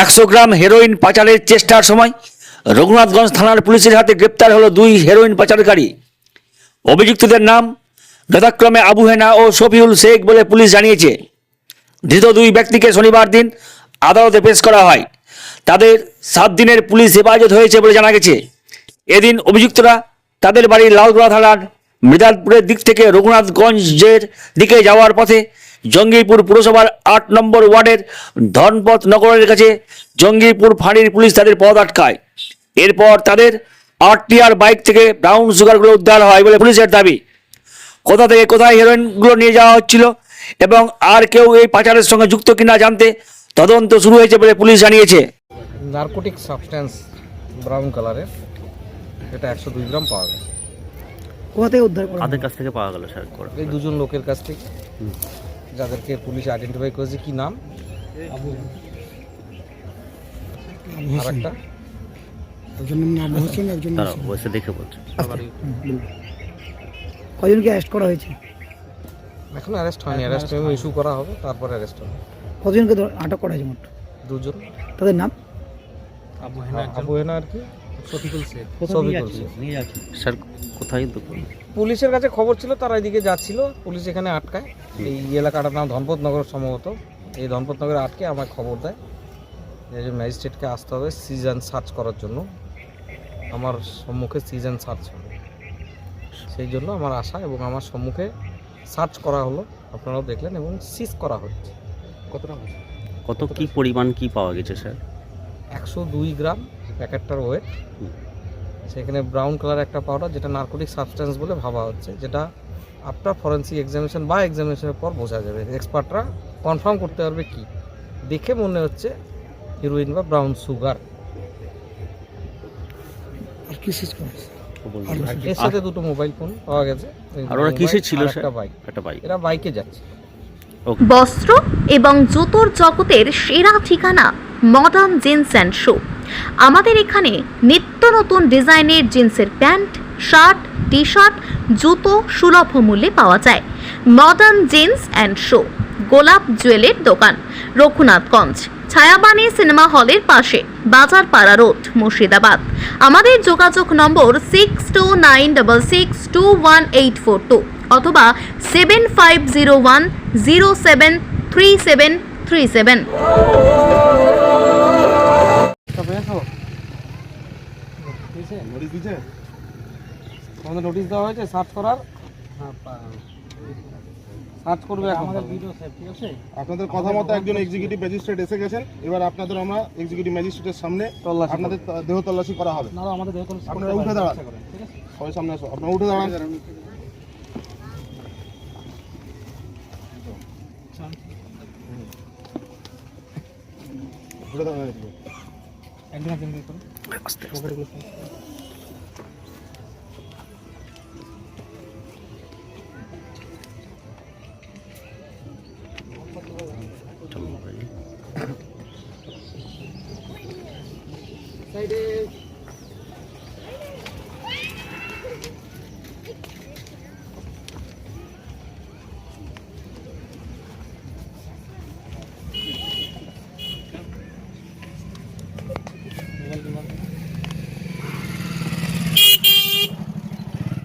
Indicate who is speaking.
Speaker 1: একশো গ্রাম হেরোইন পাচারের চেষ্টার সময় রঘুনাথগঞ্জ থানার পুলিশের হাতে গ্রেপ্তার হলো দুই হেরোইন পাচারকারী। অভিযুক্তদের নাম যথাক্রমে আবু হেনা ও শফিউল শেখ বলে পুলিশ জানিয়েছে। ধৃত দুই ব্যক্তিকে শনিবার দিন আদালতে পেশ করা হয়। তাদের সাত দিনের পুলিশ হেফাজত হয়েছে বলে জানা গেছে। এদিন অভিযুক্তরা তাদের বাড়ি লালগোলা থানার মৃদালপুরের দিক থেকে রঘুনাথগঞ্জের দিকে যাওয়ার পথে জঙ্গিপুর পুরসভার আট নম্বর ওয়ার্ডের ধনপথ নগরের কাছে জঙ্গিপুর ফাঁড়ির পুলিশ তাদের পথ আটকায়। এরপর তাদের আরটিআর বাইক থেকে ব্রাউন সুগারগুলো উদ্ধার হয় বলে পুলিশের দাবি। কোথা থেকে কোথায় হেরোইনগুলো নিয়ে যাওয়া হচ্ছিল এবং আর কেউ এই পাচারের সঙ্গে যুক্ত কিনা জানতে তদন্ত শুরু হয়েছে বলে পুলিশ জানিয়েছে।
Speaker 2: নার্কোটিক সাবস্ট্যান্স ব্রাউন কালারের। এটা একশো দুই গ্রাম পাওয়া গেছে।
Speaker 3: কোথা থেকে উদ্ধার করা
Speaker 4: কাছ থেকে পাওয়া গেল স্যার?
Speaker 2: এই দুজন লোকের কাছ থেকে। যাদেরকে পুলিশ আইডেন্টিফাই করেছে কি নাম? আর একটা
Speaker 3: কজনকে অ্যারেস্ট করা হয়েছে?
Speaker 2: এখন অ্যারেস্ট হয়নি অ্যারেস্ট ইস্যু করা হবে তারপর অ্যারেস্ট হবে।
Speaker 3: কজনকে আটক করা হয়েছে মোট?
Speaker 2: দুজন।
Speaker 3: তাদের নাম?
Speaker 2: আবু হেনা আর কি।
Speaker 4: স্যার কোথায় তো
Speaker 2: পুলিশের কাছে খবর ছিল তারা এদিকে যাচ্ছিল পুলিশ এখানে আটকায়। এই এলাকাটার নাম ধনপত নগর সম্ভবত। এই ধনপত নগরে আটকে আমায় খবর দেয় যে একজন ম্যাজিস্ট্রেটকে আসতে হবে সিজন সার্চ করার জন্য। আমার সম্মুখে সিজন সার্চ হবে। সেই জন্য আমার আশা এবং আমার সম্মুখে সার্চ করা হলো। আপনারাও দেখলেন এবং সিজ করা হচ্ছে কতটা
Speaker 4: কত কি পরিমাণ কি পাওয়া গেছে স্যার?
Speaker 2: একশো দুই গ্রাম প্যাকেটটার ওয়েট সেখানে ব্রাউন কালার একটা পাউডার যেটা নার্কোটিক সাবস্টেন্স বলে ভাবা হচ্ছে যেটা আফটার ফরেন্সিক এক্সামিনেশন বা এক্সামিনেশনের পর বোঝা যাবে। এক্সপার্টরা কনফার্ম করতে পারবে কি? দেখে মনে হচ্ছে হিরোইন বা ব্রাউন সুগার। এর সাথে দুটো মোবাইল ফোন পাওয়া গেছে।
Speaker 4: আর ওরা কিসে ছিল
Speaker 2: একটা বাইক
Speaker 4: একটা বাইক
Speaker 2: এরা বাইকে যাচ্ছে।
Speaker 5: বস্ত্র এবং জুতোর জগতের সেরা ঠিকানা মডার্ন জিন্স অ্যান্ড শো আমাদের এখানে নিত্য নতুন ডিজাইনের জিন্সের প্যান্ট, শার্ট টি শার্ট জুতো সুলভ মূল্যে পাওয়া যায়। মডার্ন জিন্স অ্যান্ড শো গোলাপ জুয়েলের দোকান, রঘুনাথগঞ্জ, ছায়াবাণী সিনেমা হলের পাশে, বাজারপাড়া রোড মুর্শিদাবাদ। আমাদের যোগাযোগ number six two nine double six two one eight four two অথবা seven five zero one zero seven three seven three seven
Speaker 2: আমাদের নোটিশ দেওয়া হয়েছে সার্চ করার? সার্চ করবে এখন
Speaker 6: আপনাদের কথা মতো একজন এক্সিকিউটিভ ম্যাজিস্ট্রেট এসে গেছেন। এবার আপনাদের আমরা এক্সিকিউটিভ ম্যাজিস্ট্রেটের সামনে
Speaker 2: তল্লাশি
Speaker 6: আপনাদের দেহ তল্লাশি করা হবে। আপনারা উঠে দাঁড়ান। সবাই সামনে আসো। আপনারা উঠে দাঁড়ান। উঠে দাঁড়ান। একটু।
Speaker 4: চলো ভাই।
Speaker 2: সাইডে